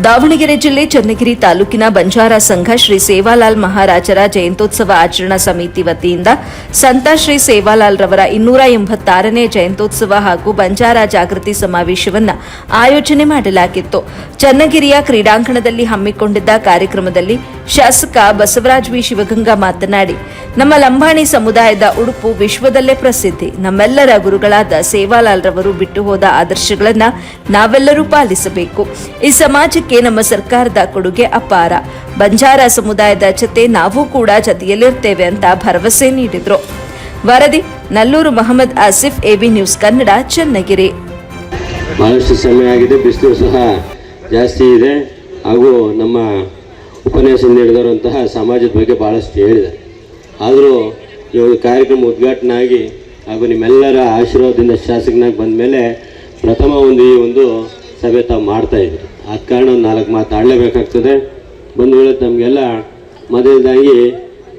ದಾವಣಗೆರೆ ಜಿಲ್ಲೆ ಚನ್ನಗಿರಿ ತಾಲೂಕಿನ ಬಂಜಾರ ಸಂಘ ಶ್ರೀ ಸೇವಾಲಾಲ್ ಮಹಾರಾಜರ ಜಯಂತ್ಯೋತ್ಸವ ಆಚರಣಾ ಸಮಿತಿ ವತಿಯಿಂದ ಸಂತ ಶ್ರೀ ಸೇವಾಲಾಲ್ ರವರ ಇನ್ನೂರ ಎಂಬತ್ತಾರನೇ ಜಯಂತ್ಯೋತ್ಸವ ಹಾಗೂ ಬಂಜಾರ ಜಾಗೃತಿ ಸಮಾವೇಶವನ್ನು ಆಯೋಜನೆ ಮಾಡಲಾಗಿತ್ತು. ಚನ್ನಗಿರಿಯ ಕ್ರೀಡಾಂಗಣದಲ್ಲಿ ಹಮ್ಮಿಕೊಂಡಿದ್ದ ಕಾರ್ಯಕ್ರಮದಲ್ಲಿ ಶಾಸಕ ಬಸವರಾಜ್ ವಿ ಶಿವಗಂಗಾ ಮಾತನಾಡಿ, ನಮ್ಮ ಲಂಬಾಣಿ ಸಮುದಾಯದ ಉಡುಪು ವಿಶ್ವದಲ್ಲೇ ಪ್ರಸಿದ್ಧಿ. ನಮ್ಮೆಲ್ಲರ ಗುರುಗಳಾದ ಸೇವಾಲಾಲ್ ರವರು ಬಿಟ್ಟು ಹೋದ ಆದರ್ಶಗಳನ್ನು ನಾವೆಲ್ಲರೂ ಪಾಲಿಸಬೇಕು. ಈ ಸಮಾಜಕ್ಕೆ ನಮ್ಮ ಸರ್ಕಾರದ ಕೊಡುಗೆ ಅಪಾರ. ಬಂಜಾರ ಸಮುದಾಯದ ಜತೆ ನಾವು ಕೂಡ ಜತೆಯಲ್ಲಿರ್ತೇವೆ ಅಂತ ಭರವಸೆ ನೀಡಿದ್ರು. ವರದಿ, ನಲ್ಲೂರು ಮಹಮ್ಮದ್ ಆಸಿಫ್, ಎಬಿ ನ್ಯೂಸ್ ಕನ್ನಡ, ಚನ್ನಗಿರಿ. ಬಹಳಷ್ಟು ಸಮಯ ಆಗಿದೆ, ಬಿಸಿಲು ಸಹ ಜಾಸ್ತಿ ಇದೆ. ಹಾಗೂ ನಮ್ಮ ಉಪನ್ಯಾಸ ನೀಡಿದವರಂತಹ ಸಮಾಜದ ಬಗ್ಗೆ ಬಹಳಷ್ಟು ಹೇಳಿದ್ದಾರೆ. ಆದರೂ ಈ ಕಾರ್ಯಕ್ರಮ ಉದ್ಘಾಟನೆ ಆಗಿ ಹಾಗೂ ನಿಮ್ಮೆಲ್ಲರ ಆಶೀರ್ವಾದದಿಂದ ಶಾಸಕನಾಗಿ ಬಂದ ಮೇಲೆ ಪ್ರಥಮ ಒಂದು ಈ ಒಂದು ಸಭೆ ತಾವು ಮಾಡ್ತಾ ಇದ್ರಿ ಆದ ಕಾರಣ ನಾಲ್ಕು ಮಾತಾಡಲೇಬೇಕಾಗ್ತದೆ ಬಂದು ಹೇಳೋದು ನಮಗೆಲ್ಲ ಮೊದಲದಾಗಿ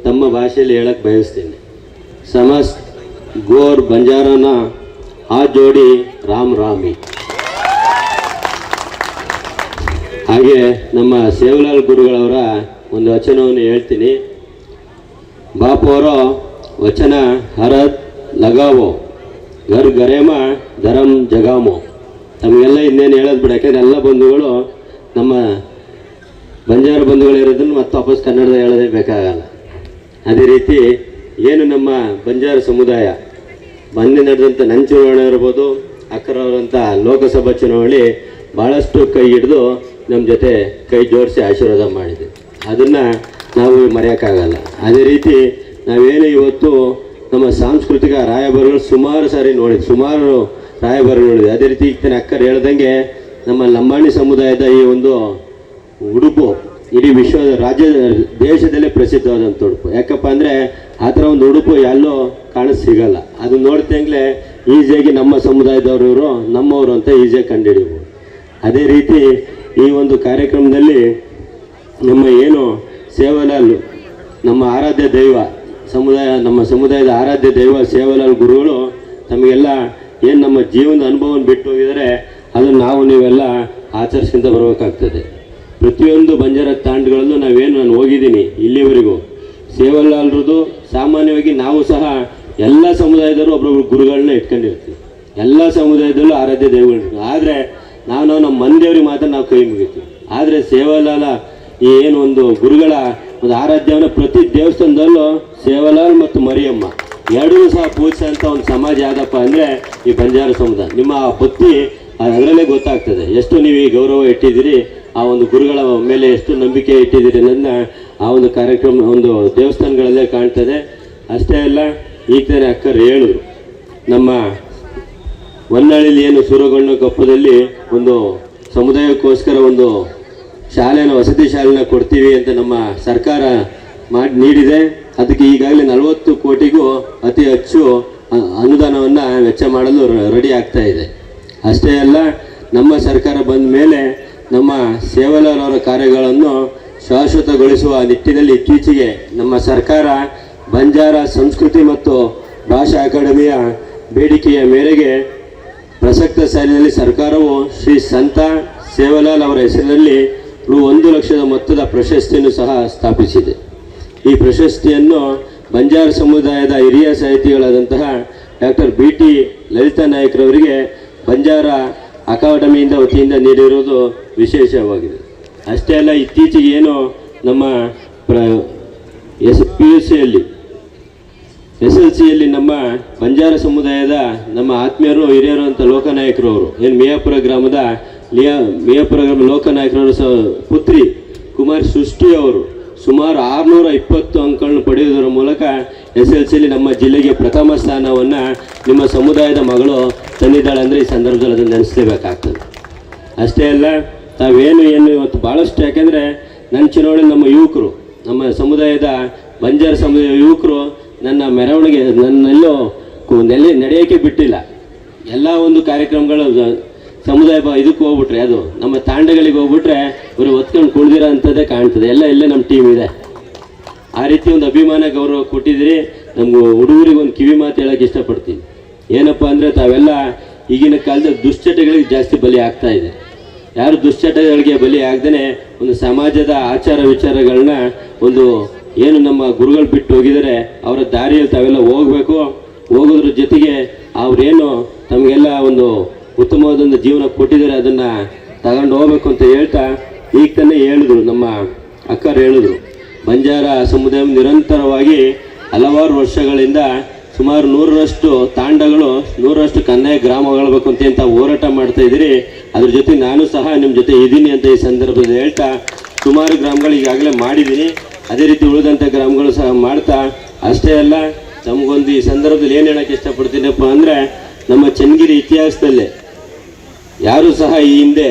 ತಮ್ಮ ಭಾಷೆಯಲ್ಲಿ ಹೇಳಕ್ಕೆ ಬಯಸ್ತೀನಿ. ಸಮಸ್ ಗೋರ್ ಬಂಜಾರನ ಆ ಜೋಡಿ ರಾಮ್ ರಾಮಿ. ಹಾಗೆ ನಮ್ಮ ಸೇವಲಾಲ್ ಗುರುಗಳವರ ಒಂದು ವಚನವನ್ನು ಹೇಳ್ತೀನಿ. ಬಾಪು ಅವರ ವಚನ ಹರತ್ ಲಗಾವೋ, ಗರ್ ಗರೇಮ ಧರಂ ಜಗಾಮೋ. ತಮಗೆಲ್ಲ ಇನ್ನೇನು ಹೇಳೋದು ಬಿಡ, ಯಾಕಂದ್ರೆ ಎಲ್ಲ ಬಂಧುಗಳು ನಮ್ಮ ಬಂಜಾರ ಬಂಧುಗಳು ಇರೋದನ್ನು ಮತ್ತೆ ವಾಪಸ್ ಕನ್ನಡದ ಹೇಳೋದೇ ಬೇಕಾಗಲ್ಲ. ಅದೇ ರೀತಿ ಏನು ನಮ್ಮ ಬಂಜಾರ ಸಮುದಾಯ ಮೊನ್ನೆ ನಡೆದಂಥ ನನ್ನ ಚುನಾವಣೆ ಇರ್ಬೋದು ಅಕ್ಕರವರಂಥ ಲೋಕಸಭಾ ಚುನಾವಣೆ ಭಾಳಷ್ಟು ಕೈ ಹಿಡಿದು ನಮ್ಮ ಜೊತೆ ಕೈ ಜೋಡಿಸಿ ಆಶೀರ್ವಾದ ಮಾಡಿದೆ. ಅದನ್ನು ನಾವು ಮರೆಯೋಕ್ಕಾಗಲ್ಲ. ಅದೇ ರೀತಿ ನಾವೇನು ಇವತ್ತು ನಮ್ಮ ಸಾಂಸ್ಕೃತಿಕ ರಾಯಭಾರಿಗಳು ಸುಮಾರು ಸಾರಿ ನೋಡಿದ್ವಿ. ಸುಮಾರು ರಾಯಭಾರಿ ನೋಡಿದೆ ಅದೇ ರೀತಿ ಈಗ ತನ್ನ ಅಕ್ಕರು ಹೇಳ್ದಂಗೆ ನಮ್ಮ ಲಂಬಾಣಿ ಸಮುದಾಯದ ಈ ಒಂದು ಉಡುಪು ಇಡೀ ವಿಶ್ವದ ರಾಜ್ಯ, ದೇಶದಲ್ಲೇ ಪ್ರಸಿದ್ಧವಾದಂಥ ಉಡುಪು. ಯಾಕಪ್ಪ ಅಂದರೆ ಆ ಥರ ಒಂದು ಉಡುಪು ಎಲ್ಲೂ ಕಾಣ ಸಿಗಲ್ಲ. ಅದು ನೋಡ್ತಂಗ್ಲೆ ಈಸಿಯಾಗಿ ನಮ್ಮ ಸಮುದಾಯದವರು ಇವರು, ನಮ್ಮವರು ಅಂತ ಈಸಿಯಾಗಿ ಕಂಡುಹಿಡಿಯಬಹುದು ಅದೇ ರೀತಿ ಈ ಒಂದು ಕಾರ್ಯಕ್ರಮದಲ್ಲಿ ನಮ್ಮ ಏನು ಸೇವಲಾಲ್, ನಮ್ಮ ಆರಾಧ್ಯ ದೈವ, ಸಮುದಾಯ, ನಮ್ಮ ಸಮುದಾಯದ ಆರಾಧ್ಯ ದೈವ, ಸೇವಲಾಲ್ ಗುರುಗಳು ತಮಗೆಲ್ಲ ಏನು ನಮ್ಮ ಜೀವನದ ಅನುಭವವನ್ನು ಬಿಟ್ಟು ಹೋಗಿದರೆ ಅದನ್ನು ನಾವು ನೀವೆಲ್ಲ ಆಚರಿಸ್ಕೊಂತ ಬರಬೇಕಾಗ್ತದೆ. ಪ್ರತಿಯೊಂದು ಬಂಜಾರ ತಾಂಡಗಳಲ್ಲೂ ನಾವೇನು ನಾನು ಹೋಗಿದ್ದೀನಿ ಇಲ್ಲಿವರೆಗೂ. ಸೇವಲ್ಲಾಲ್ರದ್ದು ಸಾಮಾನ್ಯವಾಗಿ ನಾವು ಸಹ ಎಲ್ಲ ಸಮುದಾಯದವರು ಒಬ್ಬೊಬ್ಬರು ಗುರುಗಳನ್ನ ಇಟ್ಕೊಂಡಿರ್ತೀವಿ. ಎಲ್ಲ ಸಮುದಾಯದಲ್ಲೂ ಆರಾಧ್ಯ ದೇವಗಳು ಆದರೆ ನಾವು ನಾವು ನಮ್ಮ ಮಂದಿಯವ್ರಿಗೆ ಮಾತ್ರ ನಾವು ಕೈ ಮುಗಿತೀವಿ. ಆದರೆ ಸೇವಾಲಾಲ ಏನು ಒಂದು ಗುರುಗಳ ಒಂದು ಆರಾಧ್ಯವನ್ನು ಪ್ರತಿ ದೇವಸ್ಥಾನದಲ್ಲೂ ಸೇವಾಲಾಲ್ ಮತ್ತು ಮರಿಯಮ್ಮ. ಎರಡೂ ಸಹ ಪೂಜಿಸೋಂಥ ಒಂದು ಸಮಾಜ ಯಾವುದಪ್ಪ ಅಂದರೆ ಈ ಬಂಜಾರ ಸಮುದಾಯ. ನಿಮ್ಮ ಭಕ್ತಿ ಅದರಲ್ಲೇ ಗೊತ್ತಾಗ್ತದೆ. ಎಷ್ಟು ನೀವು ಈ ಗೌರವ ಇಟ್ಟಿದ್ದೀರಿ, ಆ ಒಂದು ಗುರುಗಳ ಮೇಲೆ ಎಷ್ಟು ನಂಬಿಕೆ ಇಟ್ಟಿದ್ದೀರಿ ಅನ್ನೋದನ್ನ ಆ ಒಂದು ಕಾರ್ಯಕ್ರಮ, ಒಂದು ದೇವಸ್ಥಾನಗಳಲ್ಲೇ ಕಾಣ್ತದೆ. ಅಷ್ಟೇ ಅಲ್ಲ ಈ ತರ ಅಕ್ಕರು ಹೇಳಿದ್ರು, ನಮ್ಮ ಹೊನ್ನಾಳಿಲಿ ಏನು ಸೂರಗೊಂಡ ಕಪ್ಪದಲ್ಲಿ ಒಂದು ಸಮುದಾಯಕ್ಕೋಸ್ಕರ ಒಂದು ಶಾಲೆನ, ವಸತಿ ಶಾಲೆನ ಕೊಡ್ತೀವಿ ಅಂತ ನಮ್ಮ ಸರ್ಕಾರ ಮಾಡಿ ನೀಡಿದೆ. ಅದಕ್ಕೆ ಈಗಾಗಲೇ ನಲವತ್ತು ಕೋಟಿಗೂ ಅತಿ ಹೆಚ್ಚು ಅನುದಾನವನ್ನು ವೆಚ್ಚ ಮಾಡಲು ರೆಡಿ ಆಗ್ತಾ ಇದೆ. ಅಷ್ಟೇ ಅಲ್ಲ, ನಮ್ಮ ಸರ್ಕಾರ ಬಂದ ಮೇಲೆ ನಮ್ಮ ಸೇವಲಾಲ್ ಅವರ ಕಾರ್ಯಗಳನ್ನು ಶಾಶ್ವತಗೊಳಿಸುವ ನಿಟ್ಟಿನಲ್ಲಿ ಇತ್ತೀಚೆಗೆ ನಮ್ಮ ಸರ್ಕಾರ ಬಂಜಾರ ಸಂಸ್ಕೃತಿ ಮತ್ತು ಭಾಷಾ ಅಕಾಡೆಮಿಯ ಬೇಡಿಕೆಯ ಮೇರೆಗೆ ಪ್ರಸಕ್ತ ಸಾಲಿನಲ್ಲಿ ಸರ್ಕಾರವು ಶ್ರೀ ಸಂತ ಸೇವಲಾಲ್ ಅವರ ಹೆಸರಿನಲ್ಲಿ ರು ಒಂದು ಲಕ್ಷದ ಮೊತ್ತದ ಪ್ರಶಸ್ತಿಯನ್ನು ಸಹ ಸ್ಥಾಪಿಸಿದೆ. ಈ ಪ್ರಶಸ್ತಿಯನ್ನು ಬಂಜಾರ ಸಮುದಾಯದ ಹಿರಿಯ ಸಾಹಿತಿಗಳಾದಂತಹ ಡಾಕ್ಟರ್ ಬಿ ಟಿ ಲಲಿತಾ ನಾಯಕರವರಿಗೆ ಬಂಜಾರ ಅಕಾಡೆಮಿಯಿಂದ ವತಿಯಿಂದ ನೀಡಿರುವುದು ವಿಶೇಷವಾಗಿದೆ. ಅಷ್ಟೇ ಅಲ್ಲ ಇತ್ತೀಚೆಗೆ ಏನು ನಮ್ಮ ಪ್ರ ಎಸ್ ಪಿ ಯು ಸಿಯಲ್ಲಿ, ಎಸ್ ಎಲ್ ಸಿಯಲ್ಲಿ ನಮ್ಮ ಬಂಜಾರ ಸಮುದಾಯದ ನಮ್ಮ ಆತ್ಮೀಯರು, ಹಿರಿಯರು ಅಂತ ಲೋಕನಾಯಕರು ಅವರು ಏನು ಮಿಯಾಪುರ ಗ್ರಾಮದ ಮೇಯಪುರ ಗ್ರಾಮ ಲೋಕನಾಯಕರವರು ಸ ಪುತ್ರಿ ಕುಮಾರ್ ಸೃಷ್ಟಿ ಅವರು ಸುಮಾರು ಆರುನೂರ ಇಪ್ಪತ್ತು ಅಂಕಗಳನ್ನು ಪಡೆಯುವುದರ ಮೂಲಕ ಎಸ್ ಎಲ್ ಸಿಲಿ ನಮ್ಮ ಜಿಲ್ಲೆಗೆ ಪ್ರಥಮ ಸ್ಥಾನವನ್ನು ನಿಮ್ಮ ಸಮುದಾಯದ ಮಗಳು ತಂದಿದ್ದಾಳೆ ಅಂದರೆ ಈ ಸಂದರ್ಭದಲ್ಲಿ ಅದನ್ನು ನೆನೆಸಲೇಬೇಕಾಗ್ತದೆ. ಅಷ್ಟೇ ಅಲ್ಲ, ತಾವೇನು ಏನು ಇವತ್ತು ಭಾಳಷ್ಟು ಯಾಕೆಂದರೆ ನನ್ನ ಚುನಾವಣೆ ನಮ್ಮ ಯುವಕರು, ನಮ್ಮ ಸಮುದಾಯದ ಬಂಜಾರ ಸಮುದಾಯ ಯುವಕರು ನನ್ನ ಮೆರವಣಿಗೆ ನನ್ನೆಲ್ಲೋ ನೆಲೆ ನಡೆಯೋಕ್ಕೆ ಬಿಟ್ಟಿಲ್ಲ. ಎಲ್ಲ ಒಂದು ಕಾರ್ಯಕ್ರಮಗಳು ಸಮುದಾಯ ಇದಕ್ಕೆ ಹೋಗ್ಬಿಟ್ರೆ ಅದು, ನಮ್ಮ ತಾಂಡಗಳಿಗೆ ಹೋಗ್ಬಿಟ್ರೆ ಇವರು ಹೊತ್ಕೊಂಡು ಕುಳ್ದಿರೋ ಅಂಥದ್ದೇ ಕಾಣ್ತದೆ. ಎಲ್ಲ ಇಲ್ಲೇ ನಮ್ಮ ಟೀಮ್ ಇದೆ. ಆ ರೀತಿ ಒಂದು ಅಭಿಮಾನ ಗೌರವ ಕೊಟ್ಟಿದ್ದೀರಿ. ನಮ್ಮ ಹುಡುಗರಿಗೆ ಒಂದು ಕಿವಿ ಮಾತು ಹೇಳೋಕ್ಕೆ ಇಷ್ಟಪಡ್ತೀನಿ. ಏನಪ್ಪ ಅಂದರೆ ತಾವೆಲ್ಲ ಈಗಿನ ಕಾಲದಲ್ಲಿ ದುಶ್ಚಟಗಳಿಗೆ ಜಾಸ್ತಿ ಬಲಿ ಆಗ್ತಾ ಇದೆ. ಯಾರು ದುಶ್ಚಟಗಳಿಗೆ ಬಲಿ ಆಗದೇ ಒಂದು ಸಮಾಜದ ಆಚಾರ ವಿಚಾರಗಳನ್ನ ಒಂದು ಏನು ನಮ್ಮ ಗುರುಗಳು ಬಿಟ್ಟು ಹೋಗಿದರೆ ಅವರ ದಾರಿಯಲ್ಲಿ ತಾವೆಲ್ಲ ಹೋಗಬೇಕು. ಹೋಗೋದ್ರ ಜೊತೆಗೆ ಅವರೇನು ತಮಗೆಲ್ಲ ಒಂದು ಉತ್ತಮವಾದೊಂದು ಜೀವನ ಕೊಟ್ಟಿದ್ದಾರೆ, ಅದನ್ನು ತಗೊಂಡು ಹೋಗ್ಬೇಕು ಅಂತ ಹೇಳ್ತಾ ಈಗ ತಾನೇ ಹೇಳಿದ್ರು, ನಮ್ಮ ಅಕ್ಕರು ಹೇಳಿದ್ರು. ಬಂಜಾರ ಸಮುದಾಯ ನಿರಂತರವಾಗಿ ಹಲವಾರು ವರ್ಷಗಳಿಂದ ಸುಮಾರು ನೂರರಷ್ಟು ತಾಂಡಗಳು, ನೂರರಷ್ಟು ಕನ್ನಯ ಗ್ರಾಮಗಳಬೇಕು ಅಂತ ಅಂತ ಹೋರಾಟ ಮಾಡ್ತಾ ಇದ್ದೀರಿ. ಅದ್ರ ಜೊತೆ ನಾನು ಸಹ ನಿಮ್ಮ ಜೊತೆ ಇದ್ದೀನಿ ಅಂತ ಈ ಸಂದರ್ಭದಲ್ಲಿ ಹೇಳ್ತಾ ಸುಮಾರು ಗ್ರಾಮಗಳು ಈಗಾಗಲೇ ಮಾಡಿದ್ದೀನಿ. ಅದೇ ರೀತಿ ಉಳಿದಂಥ ಗ್ರಾಮಗಳು ಸಹ ಮಾಡ್ತಾ, ಅಷ್ಟೇ ಅಲ್ಲ, ನಮಗೊಂದು ಈ ಸಂದರ್ಭದಲ್ಲಿ ಏನು ಹೇಳೋಕ್ಕೆ ಇಷ್ಟಪಡ್ತೀನಪ್ಪ ಅಂದರೆ ನಮ್ಮ ಚನ್ನಗಿರಿ ಇತಿಹಾಸದಲ್ಲೇ ಯಾರು ಸಹ ಈ ಹಿಂದೆ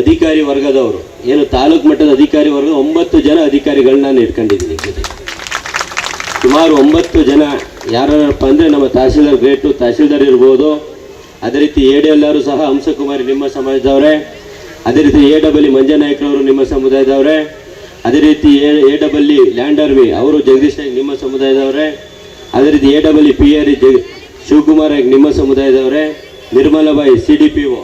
ಅಧಿಕಾರಿ ವರ್ಗದವರು, ಏನು ತಾಲೂಕು ಮಟ್ಟದ ಅಧಿಕಾರಿ ವರ್ಗ ಒಂಬತ್ತು ಜನ ಅಧಿಕಾರಿಗಳನ್ನ ನಾನು ಇಟ್ಕೊಂಡಿದ್ದೀನಿ ಸುಮಾರು ಒಂಬತ್ತು ಜನ ಯಾರಪ್ಪ ಅಂದರೆ ನಮ್ಮ ತಹಸೀಲ್ದಾರ್ ಗ್ರೇಟು ತಹಸೀಲ್ದಾರ್ ಇರ್ಬೋದು. ಅದೇ ರೀತಿ ಎ ಡಿ ಎಲ್ಲರೂ ಸಹ ಹಂಸಕುಮಾರಿ ನಿಮ್ಮ ಸಮಾಜದವರೇ ಅದೇ ರೀತಿ ಎ ಡಬಲ್ ಮಂಜನಾಯಕರವರು ನಿಮ್ಮ ಸಮುದಾಯದವರೇ. ಅದೇ ರೀತಿ A A double land army ಅವರು ಜಗದೀಶ್ ನಾಯ್ಕ್ ನಿಮ್ಮ ಸಮುದಾಯದವರೇ. ಅದೇ ರೀತಿ ಎ ಡಬಲ್ ಪಿ ಆರ್ ಜಗ್ ಶಿವಕುಮಾರ್ ನಿಮ್ಮ ಸಮುದಾಯದವರೇ. Nirmalabai C D P O